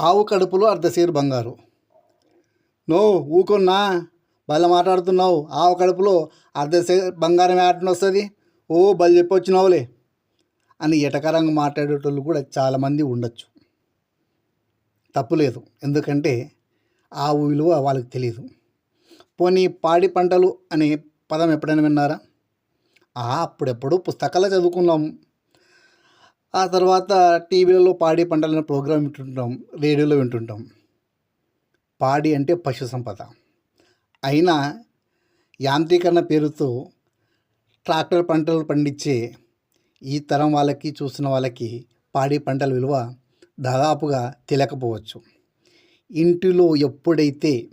ఆవు కడుపులో అర్ధసేరు బంగారు. నో ఊకున్నా బల్ల మాట్లాడుతున్నావు ఆవు కడుపులో అర్ధసేరు బంగారం ఆటను వస్తుంది? ఓ బలి చెప్పొచ్చినావులే అని ఎటకరంగా మాట్లాడేటోళ్ళు కూడా చాలామంది ఉండొచ్చు. తప్పులేదు ఎందుకంటే ఆవు విలువ వాళ్ళకి తెలియదు పోనీ పాడి పంటలు అనే పదం ఎప్పుడైనా విన్నారా? ఆ, అప్పుడెప్పుడు పుస్తకాల్లో చదువుకున్నాం. ఆ తర్వాత టీవీలలో పాడి పంటల ప్రోగ్రాం వింటుంటాం రేడియోలో వింటుంటాం. పాడి అంటే పశు సంపద. అయినా యాంత్రీకరణ పేరుతో ట్రాక్టర్ పంటలు పండించే ఈ తరం వాళ్ళకి చూసిన వాళ్ళకి పాడి పంటల విలువ దాదాపుగా తెలియకపోవచ్చు. ఇంటిలో ఎప్పుడైతే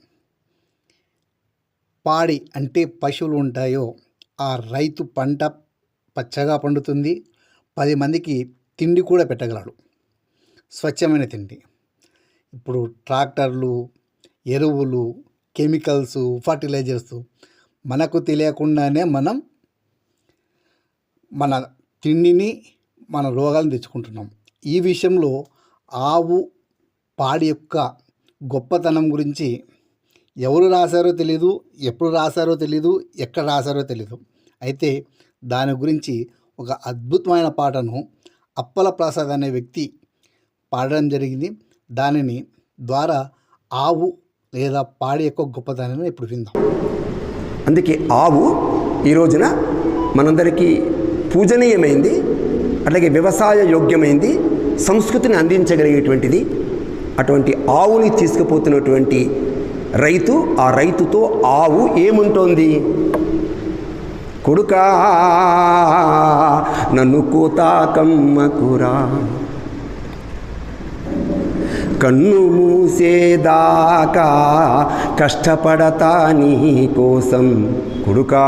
పాడి అంటే పశువులు ఉంటాయో ఆ రైతు పంట పచ్చగా పండుతుంది. పది మందికి తిండి కూడా పెట్టగలడు. స్వచ్ఛమైన తిండి. ఇప్పుడు ట్రాక్టర్లు ఎరువులు కెమికల్స్ ఫర్టిలైజర్స్ మనకు తెలియకుండానే మనం మన తిండిని మన రోగాలను తెచ్చుకుంటున్నాం. ఈ విషయంలో ఆవు పాడి యొక్క గొప్పతనం గురించి ఎవరు రాశారో తెలీదు ఎప్పుడు రాశారో తెలీదు ఎక్కడ రాశారో తెలీదు. అయితే దాని గురించి ఒక అద్భుతమైన పాటను అప్పల ప్రసాద్ అనే వ్యక్తి పాడడం జరిగింది. దానిని ద్వారా ఆవు లేదా పాడి యొక్క గొప్పతనాన్ని ఇప్పుడు విందాం. అందుకే ఆవు ఈ రోజున మనందరికీ పూజనీయమైంది అలాగే వ్యవసాయ యోగ్యమైంది సంస్కృతిని అందించగలిగేటువంటిది. అటువంటి ఆవుని తీసుకుపోతున్నటువంటి రైతు ఆ రైతుతో ఆవు ఏముంటోంది? కొడుకా నన్ను కోతాకమ్మకురా కన్ను మూసేదాకా కష్టపడతా నీ కోసం కొడుకా.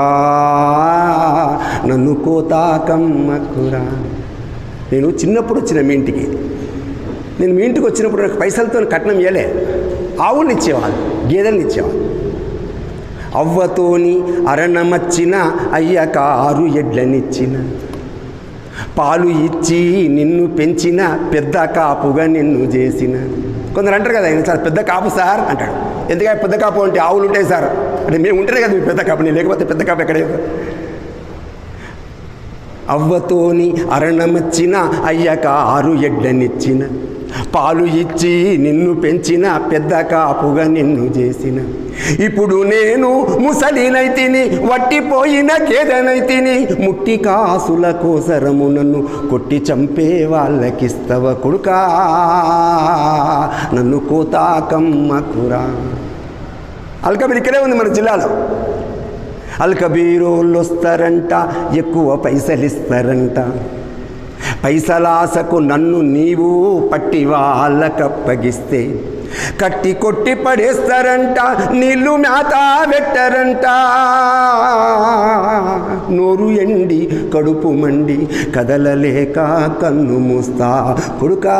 నన్ను కోతాకమ్మకురా నేను చిన్నప్పుడు వచ్చిన మీ ఇంటికి. నేను మీ ఇంటికి వచ్చినప్పుడు నాకు పైసలతో కట్నం ఇవ్వలే ఆవుల్ని ఇచ్చేవాళ్ళు గేదెల్ని ఇచ్చేవాళ్ళు. అవ్వతోని అరణమచ్చిన అయ్యకారు ఎడ్లనిచ్చిన. పాలు ఇచ్చి నిన్ను పెంచిన పెద్ద కాపుగా నిన్ను చేసిన. కొందరు అంటారు కదా ఆయన సార్ పెద్ద కాపు సార్? అంటాడు. ఎందుకంటే పెద్ద కాపు అంటే ఆవులు ఉంటాయి సార్. అంటే మేము ఉంటేనే కదా మీ పెద్ద కాపు నేను లేకపోతే పెద్ద కాపు ఎక్కడే అవ్వతోని అరణమచ్చిన అయ్యకారు ఎడ్డనిచ్చిన. పాలు ఇచ్చి నిన్ను పెంచిన పెద్ద కాపుగా నిన్ను చేసిన. ఇప్పుడు నేను ముసలినైతిని వట్టిపోయిన గేదెనైతిని ముట్టి కాసుల కోసరము నన్ను కొట్టి చంపే వాళ్ళకిస్తవ కొడుకా. నన్ను కోతాకమ్మకురా అల్కబిర్ ఇక్కడే ఉంది మన జిల్లాలో. అల్కబీరోళ్ళు వస్తారంట ఎక్కువ పైసలు ఇస్తారంట పైసలాసకు నన్ను నీవు పట్టి వాళ్ళకప్పగిస్తే కట్టి కొట్టి పడేస్తారంట నీళ్ళు మేత పెట్టరంట నోరు ఎండి కడుపు మండి కదలలేక కన్ను మూస్తా కొడుకా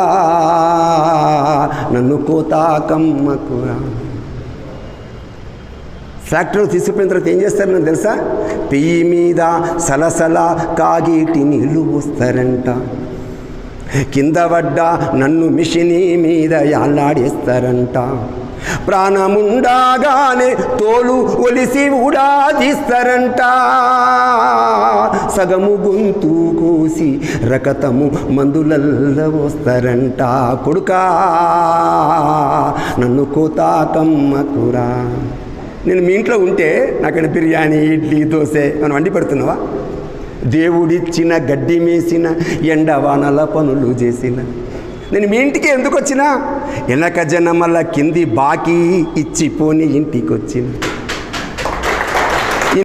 నన్ను కోతాకమ్మకురా ఫ్యాక్టరీ తీసుకుపోయిన తర్వాత ఏం చేస్తారు నాకు తెలుసా? పెయ్యి మీద సలసల కాగేటి నీళ్ళు పోస్తారంట. కింద పడ్డ నన్ను మిషిని మీద యాలాడేస్తారంట. ప్రాణముండగానే తోలు ఒలిసి ఊడాదీస్తారంట సగము గొంతు కోసి రకతము మందులల్ల వస్తారంట కొడుకా నన్ను కోతాకమ్మకురా నేను మీ ఇంట్లో ఉంటే నాకైనా బిర్యానీ ఇడ్లీ దోశ మనం వండి పెడుతున్నావా? దేవుడిచ్చిన గడ్డి మేసిన ఎండవానల పనులు చేసిన. నేను మీ ఇంటికి ఎందుకు వచ్చినా వెనక జనమల కింది బాకీ ఇచ్చిపోని ఇంటికి వచ్చిన